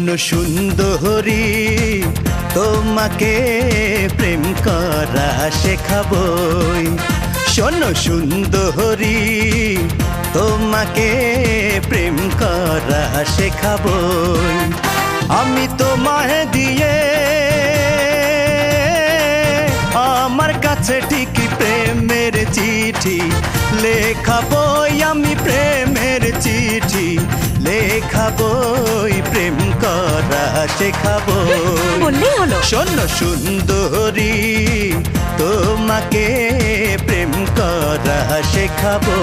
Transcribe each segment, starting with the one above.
শোনো সুন্দরী, তোমাকে প্রেম করা শেখাবই। শোনো সুন্দরী, তোমাকে প্রেম করা শেখাবই। আমি তোমায় দিয়ে আমার কাছে ঠিকই প্রেমের চিঠি লেখাবই আমি প্রেমের চিঠি। লেখাবই প্রেম করা শেখাবো। বললেই হলো। শোন সুন্দরী তোমাকে প্রেম করা শেখাবো।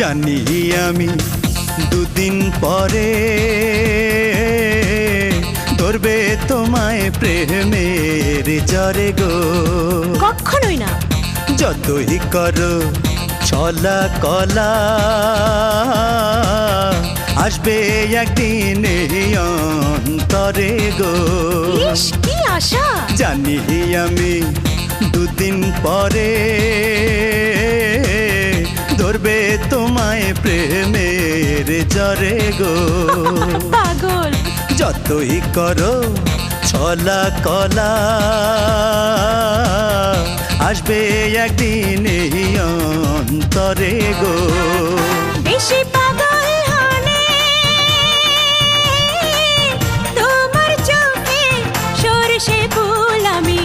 জানি আমি দুদিন পরে ধরবে তোমায় প্রেমের জরে গো। কখনোই না। যতই করো ছলা কলা আসবে একদিন অন্তরে গো। কি আশা। জানি আমি দুদিন পরে ধরবে তোমায় প্রেমের জরে গো। পাগল। যতই করো ছলা কলা আসবে একদিন এই অন্তরে গো। বেশি পাগল তোমার চোখে সরষে ফুল আমি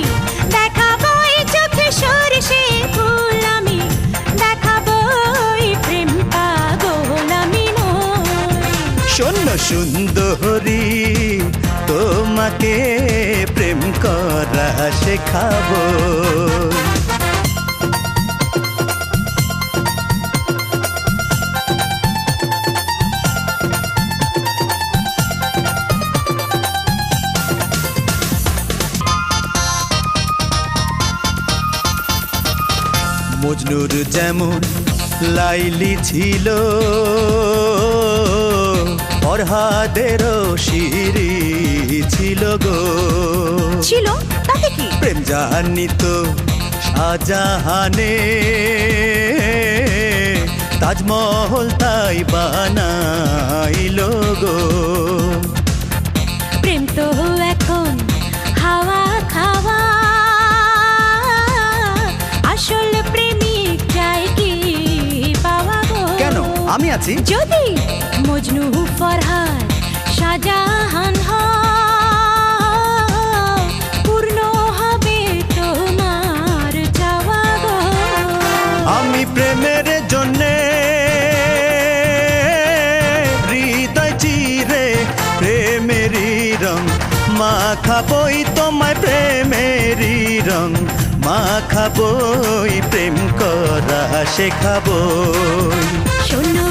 শোন সুন্দরী তোমাকে প্রেম করা শেখাবো। মজনুর যেমন লাইলি ছিল ফরহাদেরও শিরি ছিল গো। ছিল? তাতে কি? প্রেম শাহজাহানে। তাজমহল তাই বানাইল গো। প্রেম তো আমি আছি। যদি মজনু ফরহাদ শাহজাহান হয়, পূর্ণ হবে তোমার চাওয়া গো। আমি প্রেমের জন্যে হৃদয় চিরে প্রেমেরই রং মা খাবই তোমায় প্রেমেরই রং মা খাবই প্রেম করা শেখাবই। শোনো